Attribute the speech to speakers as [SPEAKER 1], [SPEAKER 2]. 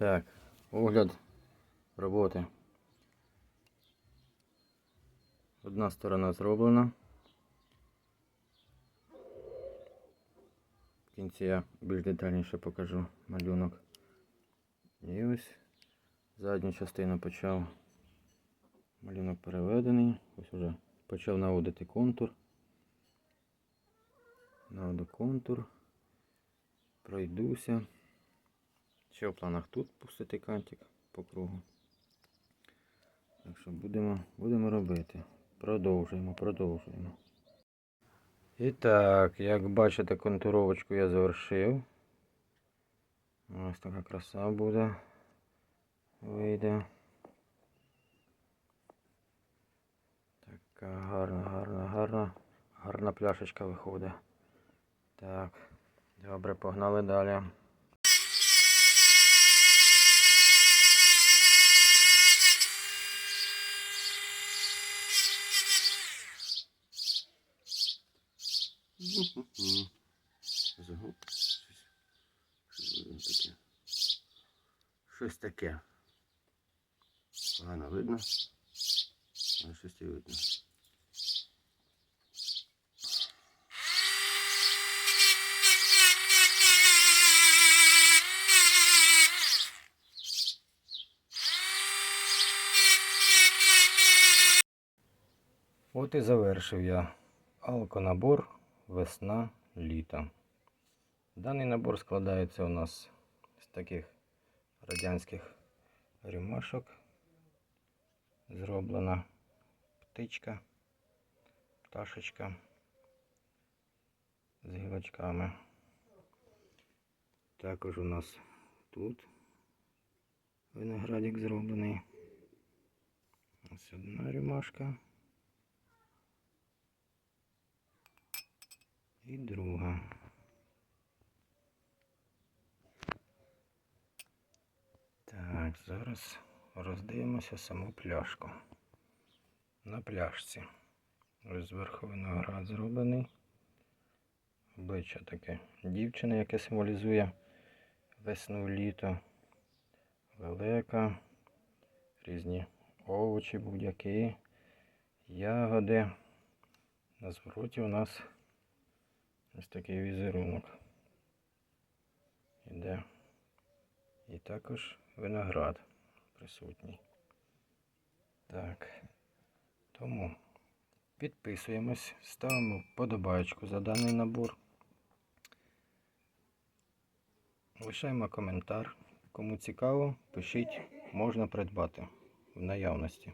[SPEAKER 1] Так, огляд роботи. Одна сторона зроблена. В кінці я більш детальніше покажу малюнок. І ось задню частину почав. Малюнок переведений. Ось уже почав наводити контур. Наводу контур. Пройдуся. Ще в планах тут пустити кантик по кругу. Так що будемо, будемо робити. Продовжуємо, продовжуємо. І так, як бачите, контуровочку я завершив. Ось така краса буде. Вийде. Така гарна, гарна, гарна, гарна пляшечка виходить. Так, добре, погнали далі. Загуб. Щось. Щось таке. Погано видно. Але щось і видно. От і завершив я алконабор весна літо. Даний набор складається у нас з таких радянських ремашок. Зроблена птичка, пташечка з гілочками. Також у нас тут виноградик зроблений. Ось одна ремашка. І друга. Так, зараз роздивимося саму пляшку. На пляшці. Ось зверху виноград зроблений. Обличчя таке дівчини, яке символізує весну літо. Велика. Різні овочі будь-які, ягоди. На звороті у нас ось такий візерунок. Іде. І також виноград присутній. Так. Тому підписуємось, ставимо вподобайку за даний набор. Лишаємо коментар. Кому цікаво, пишіть, можна придбати в наявності.